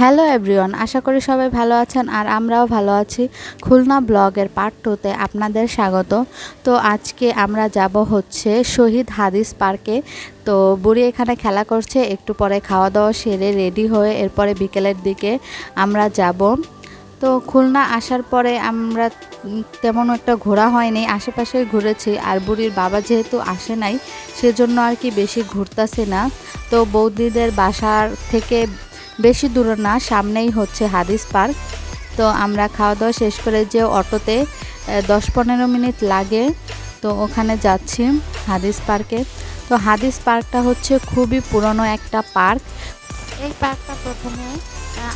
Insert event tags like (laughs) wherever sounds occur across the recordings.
Hello everyone, আশা করি সবাই ভালো আছেন আর আমরাও ভালো আছি। খুলনা ব্লগের পার্ট টুতে আপনাদের স্বাগত। তো আজকে আমরা যাব হচ্ছে শহীদ হাদিস পার্কে। তো বুড়ি এখানে খেলা করছে, একটু পরে খাওয়া দাওয়া সেরে রেডি হয়ে এরপরে বিকেলের দিকে আমরা যাব। তো খুলনা আসার পরে আমরা তেমন একটা ঘোরা হয়নি, আশেপাশে ঘুরেছি আর বুড়ির বাবা যেহেতু আসে নাই, সেজন্য আর কি বেশি ঘুরতেছে না। তো বৌদিদের বাসার থেকে বেশি দূরে না, সামনেই হচ্ছে হাদিস পার্ক। তো আমরা খাওয়া দাওয়া শেষ করে যে অটোতে দশ পনেরো মিনিট লাগে, তো ওখানে যাচ্ছি হাদিস পার্কে। তো হাদিস পার্কটা হচ্ছে খুবই পুরনো একটা পার্ক। এই পার্কটা প্রথমে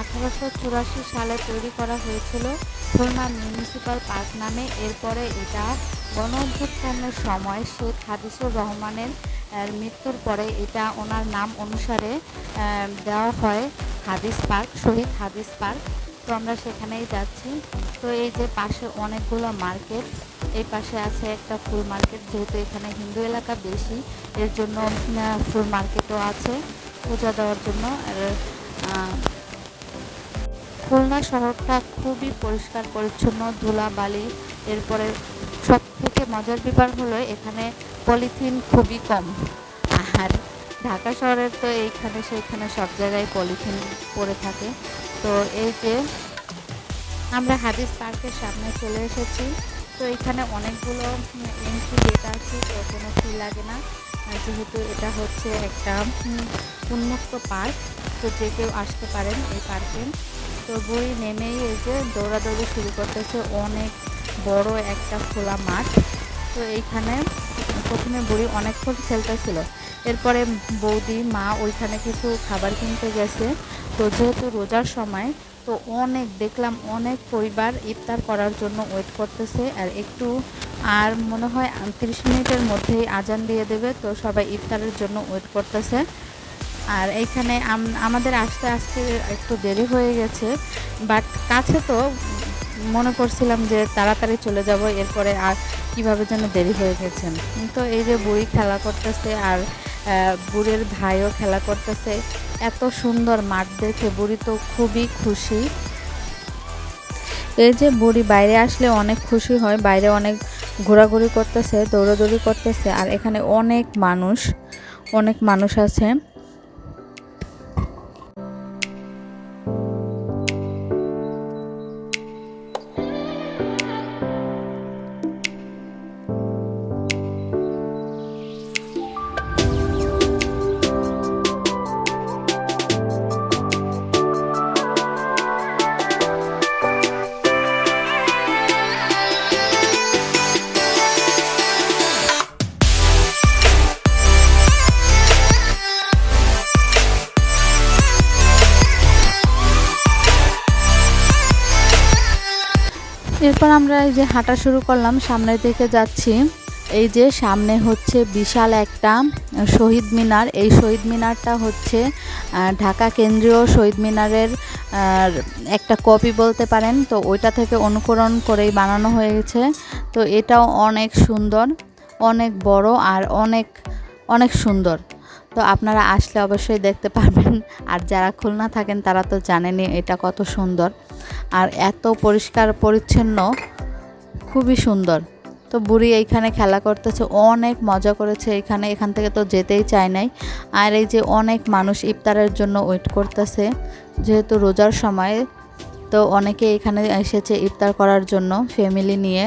আঠারোশো চুরাশি সালে তৈরি করা হয়েছিল খুলনা মিউনিসিপ্যাল পার্ক নামে। এরপরে এটা গণ অভ্যুত্থানের সময় শেখ হাদিসুর রহমানের মৃত্যুর পরে এটা ওনার নাম অনুসারে দেওয়া হয় হাদিস পার্ক, শহীদ হাদিস পার্ক। তো আমরা সেখানেই যাচ্ছি। তো এই যে পাশে অনেকগুলো মার্কেট, এই পাশে আছে একটা ফুল মার্কেট, যেহেতু এখানে হিন্দু এলাকা বেশি, এর জন্য ফুল মার্কেটও আছে পূজা দেওয়ার জন্য। আর খুলনা শহরটা খুবই পরিষ্কার, পরিচ্ছন্ন, ধুলাবালি। এরপরে সব থেকে মজার ব্যাপার হলো এখানে পলিথিন খুবই কম। আর ঢাকা শহরের তো এইখানে সেইখানে সব জায়গায় পলিথিন পড়ে থাকে। তো এই যে আমরা হাদিস পার্কের সামনে চলে এসেছি। তো এখানে অনেকগুলো এন্ট্রি গেট আছে, তো কোনো ফি লাগে না। যেহেতু এটা হচ্ছে একটা উন্মুক্ত পার্ক, তো যে কেউ আসতে পারেন এই পার্কে। তো বুড়ি নেমেই এই যে দৌড়াদৌড়ি শুরু করতেছে অনেক বড় একটা খোলা মাঠ। তো এইখানে প্রথমে বুড়ি অনেকক্ষণ খেলতেছিল। এরপরে বৌদি, মা ওইখানে কিছু খাবার কিনতে গেছে। তো যেহেতু রোজার সময়, তো অনেক দেখলাম অনেক পরিবার ইফতার করার জন্য ওয়েট করতেছে। আর একটু আর মনে হয় তিরিশ মিনিটের মধ্যেই আজান দিয়ে দেবে, তো সবাই ইফতারের জন্য ওয়েট করতেছে। আর এইখানে আমাদের আসতে আসতে একটু দেরি হয়ে গেছে বাট কাছে তো মনে করছিলাম যে তাড়াতাড়ি চলে যাব, এরপরে আর কীভাবে যেন দেরি হয়ে গেছে। তো এই যে বুড়ি খেলা করতেছে আর বুড়ির ভাইও খেলা করতেছে, এত সুন্দর মাঠ দেখে বুড়ি তো খুবই খুশি। এই যে বুড়ি বাইরে আসলে অনেক খুশি হয়, বাইরে অনেক ঘোরাঘুরি করতেছে, দৌড়াদৌড়ি করতেছে, আর এখানে অনেক মানুষ অনেক মানুষ আছে। এরপর আমরা এই যে হাঁটা শুরু করলাম, সামনের দিকে যাচ্ছি। এই যে সামনে হচ্ছে বিশাল একটা শহীদ মিনার। এই শহীদ মিনারটা হচ্ছে ঢাকা কেন্দ্রীয় শহীদ মিনারের একটা কপি বলতে পারেন। তো ওইটা থেকে অনুকরণ করেই বানানো হয়েছে। তো এটাও অনেক সুন্দর, অনেক বড় আর অনেক অনেক সুন্দর। তো আপনারা আসলে অবশ্যই দেখতে পারবেন। আর যারা খুলনা থাকেন, তারা তো জানেনই এটা কত সুন্দর। আর এত পরিষ্কার, পরিচ্ছন্ন, খুবই সুন্দর। তো বুড়ি এইখানে খেলা করতেছে, অনেক মজা করেছে এখানে। এখান থেকে তো যেতেই চায় নাই। আর এই যে অনেক মানুষ ইফতারের জন্য ওয়েট করতেছে, যেহেতু রোজার সময়, তো অনেকে এখানে এসেছে ইফতার করার জন্য ফ্যামিলি নিয়ে।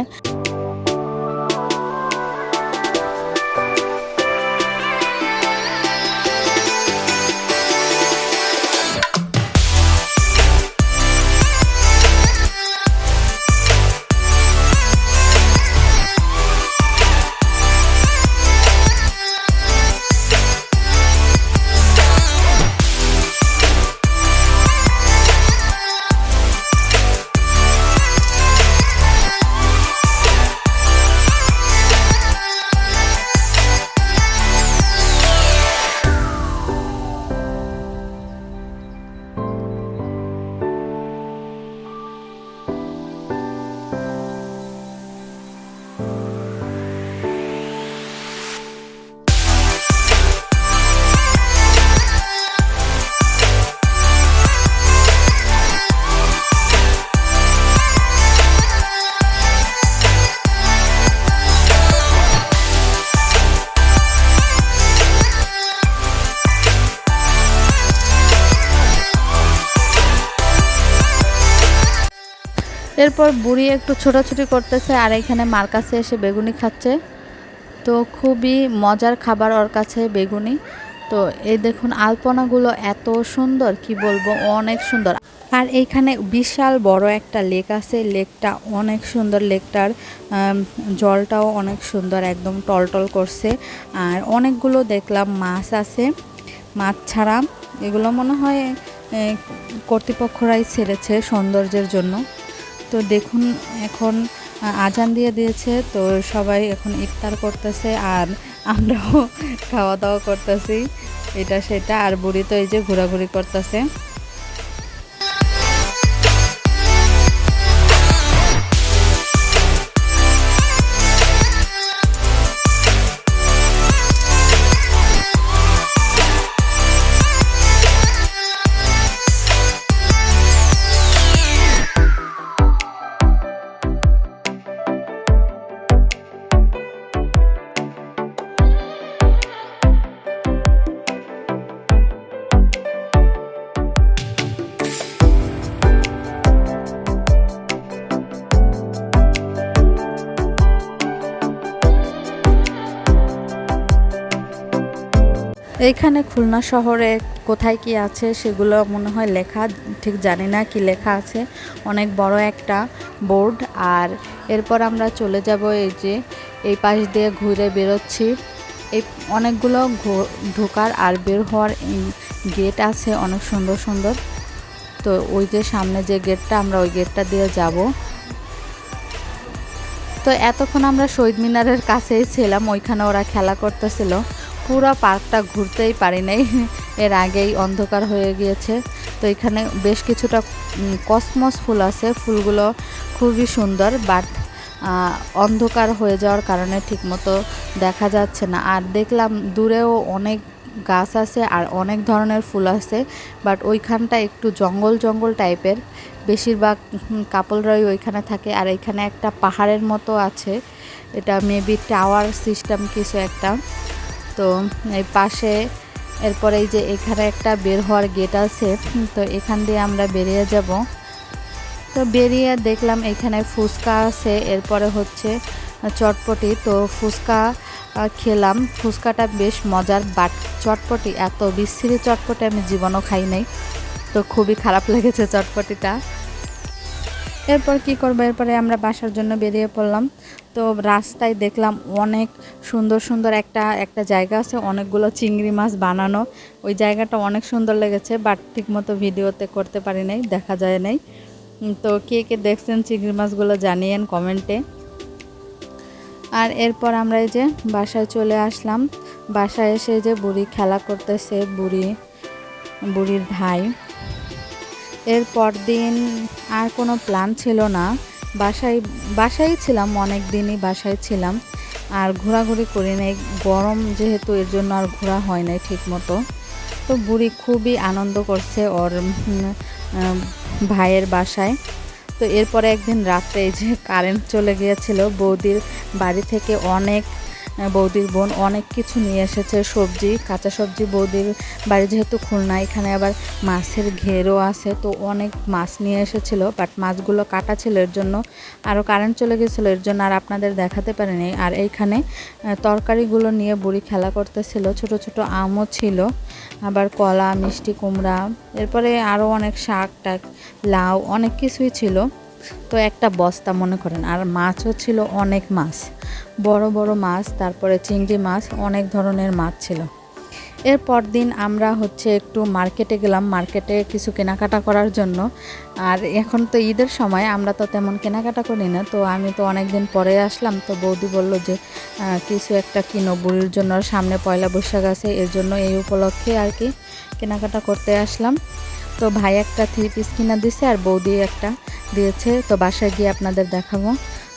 এরপর বুড়ি একটু ছোটাছুটি করতেছে আর এখানে মার কাছে এসে বেগুনি খাচ্ছে। তো খুবই মজার খাবার ওর কাছে বেগুনি। তো এই দেখুন আলপনাগুলো এত সুন্দর, কি বলব, অনেক সুন্দর। আর এইখানে বিশাল বড় একটা লেক আছে, লেকটা অনেক সুন্দর, লেকটার জলটাও অনেক সুন্দর, একদম টলটল করছে। আর অনেকগুলো দেখলাম মাছ আছে, মাছ ছাড়া। এগুলো মনে হয় কর্তৃপক্ষরাই ছেড়েছে সৌন্দর্যের জন্য। তো দেখুন, এখন আজান দিয়ে দিয়েছে, তো সবাই এখন ইফতার করতেছে আর আমরাও খাওয়া দাওয়া করতেছি, এটা সেটা। আর বুড়ি তো এই যে ঘোরাঘুরি করতেছে। এইখানে খুলনা শহরে কোথায় কি আছে সেগুলো মনে হয় লেখা, ঠিক জানি না কি লেখা আছে। অনেক বড় একটা বোর্ড আর এরপর আমরা চলে যাব এই যে এই পাশ দিয়ে ঘুরে বেরোচ্ছি। এই অনেকগুলো ঢোকার আর বের হওয়ার গেট আছে অনেক সুন্দর সুন্দর। তো ওই যে সামনে যে গেটটা, আমরা ওই গেটটা দিয়ে যাব। তো এতক্ষণ আমরা শহীদ মিনারের কাছেই ছিলাম, ওইখানে ওরা খেলা করতেছিল। পুরো পার্কটা ঘুরতেই পারি নাই। এর আগেই অন্ধকার হয়ে গিয়েছে। তো এখানে বেশ কিছুটা কসমস ফুল আছে। ফুলগুলো খুবই সুন্দর, বাট অন্ধকার হয়ে যাওয়ার কারণে ঠিকমতো দেখা যাচ্ছে না। আর দেখলাম দূরেও অনেক গাছ আছে আর অনেক ধরনের ফুল আছে, বাট ওইখানটা একটু জঙ্গল জঙ্গল টাইপের। বেশিরভাগ কাপলরাই ওইখানে থাকে আর এখানে একটা পাহাড়ের মতো আছে। এটা মেবি টাওয়ার সিস্টেম কিছু একটা। তো এই পাশে এরপরে এই যে এখানে একটা বের হওয়ার গেট আছে, তো এখান দিয়ে আমরা বেরিয়ে যাব। তো বেরিয়ে দেখলাম এখানে ফুচকা আছে, এরপরে হচ্ছে চটপটি। তো ফুচকা খেলাম। ফুচকাটা বেশ মজার বাট চটপটি এত বিশ্রী চটপটি আমি জীবনও খাই নাই। তো খুবই খারাপ (laughs) লেগেছে চটপটিটা। এরপর কি করব? এরপরে আমরা বাসার জন্য বেরিয়ে পড়লাম। তো রাস্তায় দেখলাম অনেক সুন্দর সুন্দর একটা একটা জায়গা আছে, অনেকগুলো চিংড়ি মাছ বানানো। ওই জায়গাটা অনেক সুন্দর লেগেছে বাট ঠিকমতো ভিডিওতে করতে পারি নাই, দেখা যায় নাই। তো কে কে দেখছেন চিংড়ি মাছগুলো জানিয়েন কমেন্টে। আর এরপর আমরা এই যে বাসায় চলে আসলাম। বাসায় এসে যে বুড়ি খেলা করতেছে, বুড়ি, বুড়ির ভাই। এর পরদিন আর কোনো প্ল্যান ছিল না। বাসায় বাসায় ছিলাম অনেক দিনই বাসায় ছিলাম। আর ঘোরাঘুরি করি নাই। গরম যেহেতু, এর জন্য আর ঘোরা হয় নাই ঠিক মতো তো বুড়ি খুবই আনন্দ করছে ওর ভাইয়ের বাসায়। তো এরপরে একদিন রাত্রে এই যে কারেন্ট চলে গিয়েছিল, বৌদির বাড়ি থেকে অনেক বৌদির বোন অনেক কিছু নিয়ে এসেছে, সবজি, কাঁচা সবজি বৌদির বাড়ি যেহেতু খুলনা, এখানে আবার মাছের ঘেরও আছে, তো অনেক মাছ নিয়ে এসেছিল বাট মাছগুলো কাটা ছিল এর জন্য, আরও কারেন্ট চলে গেছিল এর জন্য আর আপনাদের দেখাতে পারিনি। আর এইখানে তরকারিগুলো নিয়ে বুড়ি খেলা করতেছিল, ছোট ছোট আমও ছিল, আবার কলা, মিষ্টি, কুমড়া, এরপরে আরও অনেক শাক টাক লাউ, অনেক কিছুই ছিল। তো একটা বস্তা মনে করেন, আর মাছও ছিল অনেক মাছ। বড় বড় মাছ, তারপরে চিংড়ি মাছ, অনেক ধরনের মাছ ছিল। এরপর দিন আমরা হচ্ছে একটু মার্কেটে গেলাম। মার্কেটে কিছু কেনাকাটা করার জন্য। আর এখন তো ঈদের সময়, আমরা তো তেমন কেনাকাটা করি না। তো আমি তো অনেক দিন পরে আসলাম। তো বৌদি বলল যে কিছু একটা কিনো। বুড়ির জন্য সামনে পয়লা বৈশাখ আছে, এর জন্য এই উপলক্ষে আর কি কেনাকাটা করতে আসলাম। তো ভাই একটা থ্রি পিস কিনা দিছে আর বৌদি একটা দিয়েছে, তো বাসায় গিয়ে আপনাদের দেখাবো।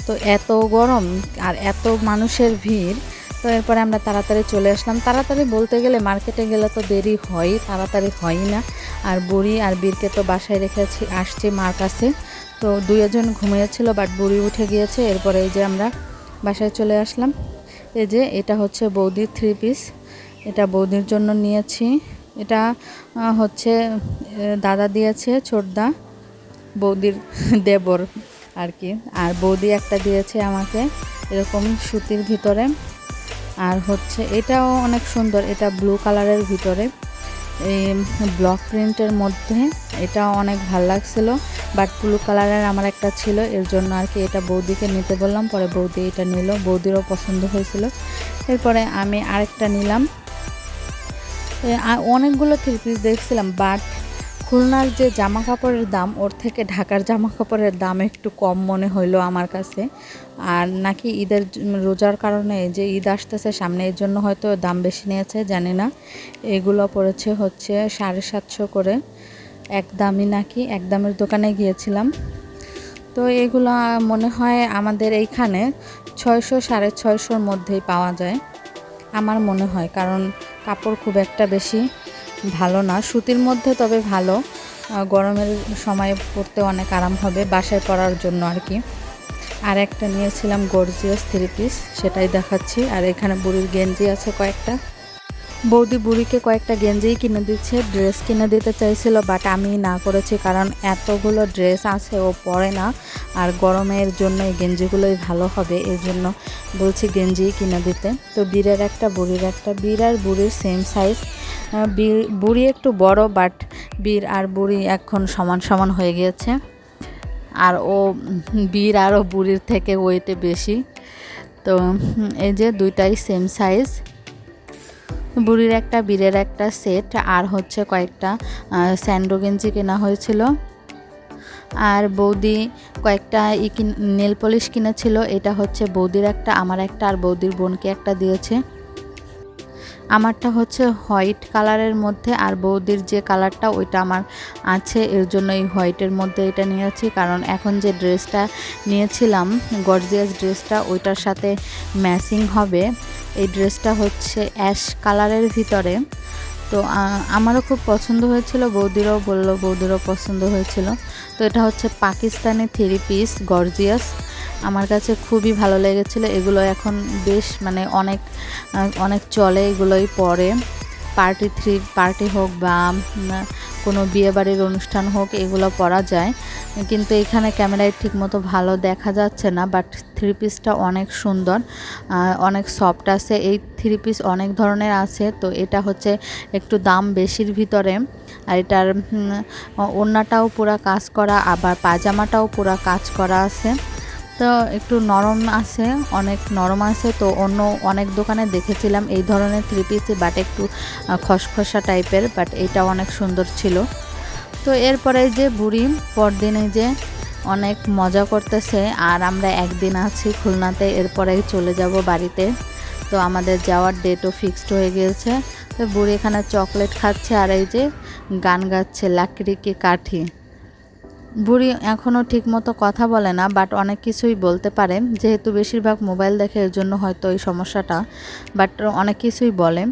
তো এত গরম আর এত মানুষের ভিড়, তো এরপরে আমরা তাড়াতাড়ি চলে আসলাম। তাড়াতাড়ি বলতে গেলে মার্কেটে গেলে তো দেরি হয়, তাড়াতাড়ি হয়ই না। আর বুড়ি আর বীরকে তো বাসায় রেখেছি আসছি মার কাছে। তো দুইজন ঘুমিয়েছিল বাট বুড়ি উঠে গিয়েছে। এরপরে এই যে আমরা বাসায় চলে আসলাম। এই যে এটা হচ্ছে বৌদির থ্রি পিস এটা বৌদির জন্য নিয়েছি। এটা হচ্ছে দাদা দিয়েছে, ছোটদা, বৌদির (laughs) দেবর আর কি। আর বৌদি একটা দিয়েছে আমাকে, এরকম সুতির ভিতরে। আর হচ্ছে, এটাও অনেক সুন্দর, এটা ব্লু কালারের ভিতরে। এই, ব্লক প্রিন্টের মধ্যে এটা অনেক ভালো লাগছিল। বাট ব্লু কালারের আমার একটা ছিল, এর জন্য আর কি এটা বৌদিকে নিতে বললাম। পরে বৌদি এটা নিল, বৌদিরও পছন্দ হয়েছিল। এরপরে আমি আরেকটা নিলাম। অনেকগুলো থ্রি পিস দেখছিলাম বাট খুলনার যে জামা কাপড়ের দাম, ওর থেকে ঢাকার জামা কাপড়ের দাম একটু কম মনে হইল আমার কাছে। আর নাকি ঈদের রোজার কারণে যে ঈদ আসতেছে সামনে, এর জন্য হয়তো দাম বেশি নিয়েছে, জানি না। এগুলো পড়েছে হচ্ছে সাড়ে সাতশো করে। এক দামই নাকি এক দামের দোকানে গিয়েছিলাম। তো এগুলো মনে হয় আমাদের এইখানে ছয়শো সাড়ে ছয়শোর মধ্যেই পাওয়া যায়, আমার মনে হয়। কারণ কাপড় খুব একটা বেশি ভালো না। সুতির মধ্যে তবে ভালো। গরমের সময় পরতে অনেক আরাম হবে বাসায় পরার জন্য আর কি আর একটা নিয়েছিলাম গর্জিয়াস থ্রি পিস সেটাই দেখাচ্ছি। আর এখানে বুড়ির গেঞ্জি আছে কয়েকটা। বৌদি বুড়িকে কয়েকটা গেঞ্জিই কিনে দিচ্ছে, ড্রেস কিনে দিতে চাইছিল বাট আমি না করেছি কারণ এতগুলো ড্রেস আছে, ও পরে না। আর গরমের জন্য এই গেঞ্জিগুলোই ভালো হবে, এই জন্য বলছি গেঞ্জিই কিনে দিতে। তো বীরের একটা, বুড়ির একটা। বীর আর বুড়ির সেম সাইজ বুড়ি একটু বড় বাট বীর আর বুড়ি এখন সমান সমান হয়ে গিয়েছে। আর ও, বীর আরও বুড়ির থেকে ওয়েটে বেশি। তো এই যে দুইটাই সেম সাইজ বুড়ির একটা, বীরের একটা সেট আর হচ্ছে কয়েকটা স্যান্ডো গেঞ্জি কেনা হয়েছিল। আর বৌদি কয়েকটা ই নেল পলিশ কিনেছিল, এটা হচ্ছে বৌদির একটা, আমার একটা, আর বৌদির বোনকে একটা দিয়েছে। আমারটা হচ্ছে হোয়াইট কালারের মধ্যে, আর বৌদির যে কালারটা, ওইটা আমার আছে, এর জন্য এই হোয়াইটের মধ্যে এটা নিয়েছি, কারণ এখন যে ড্রেসটা নিয়েছিলাম, গর্জিয়াস ড্রেসটা, ওইটার সাথে ম্যাচিং হবে। এই ড্রেসটা হচ্ছে অ্যাশ কালারের ভিতরে। তো আমারও খুব পছন্দ হয়েছিল, বৌদিরও বলল বৌদিরও পছন্দ হয়েছিল। তো, এটা হচ্ছে পাকিস্তানি থ্রি পিস, গর্জিয়াস। আমার কাছে খুবই ভালো লেগেছিলো, এগুলো এখন বেশ মানে অনেক অনেক চলে এগুলোই পরে। পার্টি থ্রি, পার্টি হোক বা কোনো বিয়েবাড়ির অনুষ্ঠান হোক, এগুলো পরা যায়। কিন্তু এখানে ক্যামেরায় ঠিকমতো ভালো দেখা যাচ্ছে না বাট থ্রি পিসটা অনেক সুন্দর অনেক সফট আছে। এই থ্রি পিস অনেক ধরনের আছে, তো এটা হচ্ছে একটু দাম বেশির ভিতরে। আর এটার ওড়নাটাও পুরা কাজ করা, আবার পাজামাটাও পুরা কাজ করা আছে। তো একটু নরম আছে, অনেক নরম আছে, তো অন্য অনেক দোকানে দেখেছিলাম এই ধরনের থ্রি পিসই বাট একটু খসখসা টাইপের বাট এটা অনেক সুন্দর ছিল। তো এরপরে যে বুড়ি পরদিনে যে অনেক মজা করতেছে, আর আমরা একদিন আছি খুলনাতে এরপরেই চলে যাব বাড়িতে। তো আমাদের যাওয়ার ডেটও ফিক্সড হয়ে গিয়েছে। তো বুড়ি এখানে চকলেট খাচ্ছে, আর এই যে গান গাচ্ছে, লাকড়ি কি কাঠি। বুড়ি এখনও ঠিকমতো কথা বলে না বাট অনেক কিছুই বলতে পারে। যেহেতু বেশিরভাগ মোবাইল দেখে, এর জন্য হয়তো এই সমস্যাটা বাট অনেক কিছুই বলে।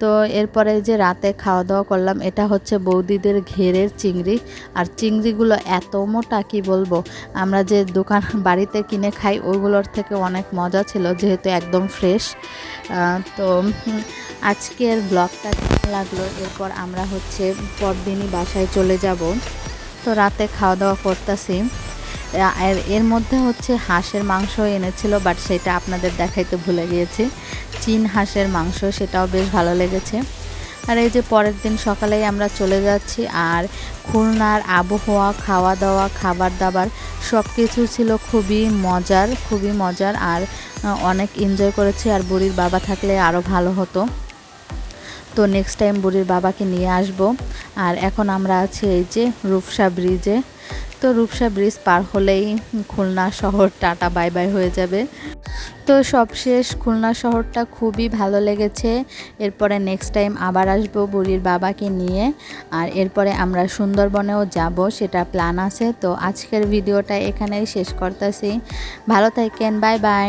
তো এরপরে যে রাতে খাওয়া দাওয়া করলাম, এটা হচ্ছে বৌদিদের ঘেরের চিংড়ি। আর চিংড়িগুলো এত মোটা, কি বলব? আমরা যে দোকান (laughs) বাড়িতে কিনে খাই ওইগুলোর থেকে অনেক মজা ছিল, যেহেতু একদম ফ্রেশ। তো (laughs) আজকের ব্লগটা কেমন লাগল? এরপর আমরা হচ্ছে পরদিনই বাসায় চলে যাব। তো রাতে খাওয়া দাওয়া করতেছি এর মধ্যে হচ্ছে হাঁসের মাংস এনেছিল, বাট সেটা আপনাদের দেখাইতে ভুলে গিয়েছি। চীন হাঁসের মাংস, সেটাও বেশ ভালো লেগেছে। আর এই যে পরের দিন সকালেই আমরা চলে যাচ্ছি, আর খুলনার আবহাওয়া খাওয়া দাওয়া খাবার দাবার সব কিছু ছিল খুবই মজার খুবই মজার, আর অনেক এনজয় করেছি, আর বুড়ির বাবা থাকলে আরও ভালো হতো। তো নেক্সট টাইম বুড়ির বাবাকে নিয়ে আসব। আর এখন আমরা আছি এই যে রূপসা ব্রিজে তো রূপসা ব্রিজ পার হলেই খুলনা শহর টাটা, বাই বাই হয়ে যাবে। তো সবশেষ খুলনা শহরটা খুবই ভালো লেগেছে। এরপরে নেক্সট টাইম আবার আসব বুড়ির বাবাকে নিয়ে। আর এরপরে আমরা সুন্দরবনেও যাব, সেটা প্ল্যান আছে। তো আজকের ভিডিওটা এখানেই শেষ করতেছি। ভালো থাকেন, বাই বাই।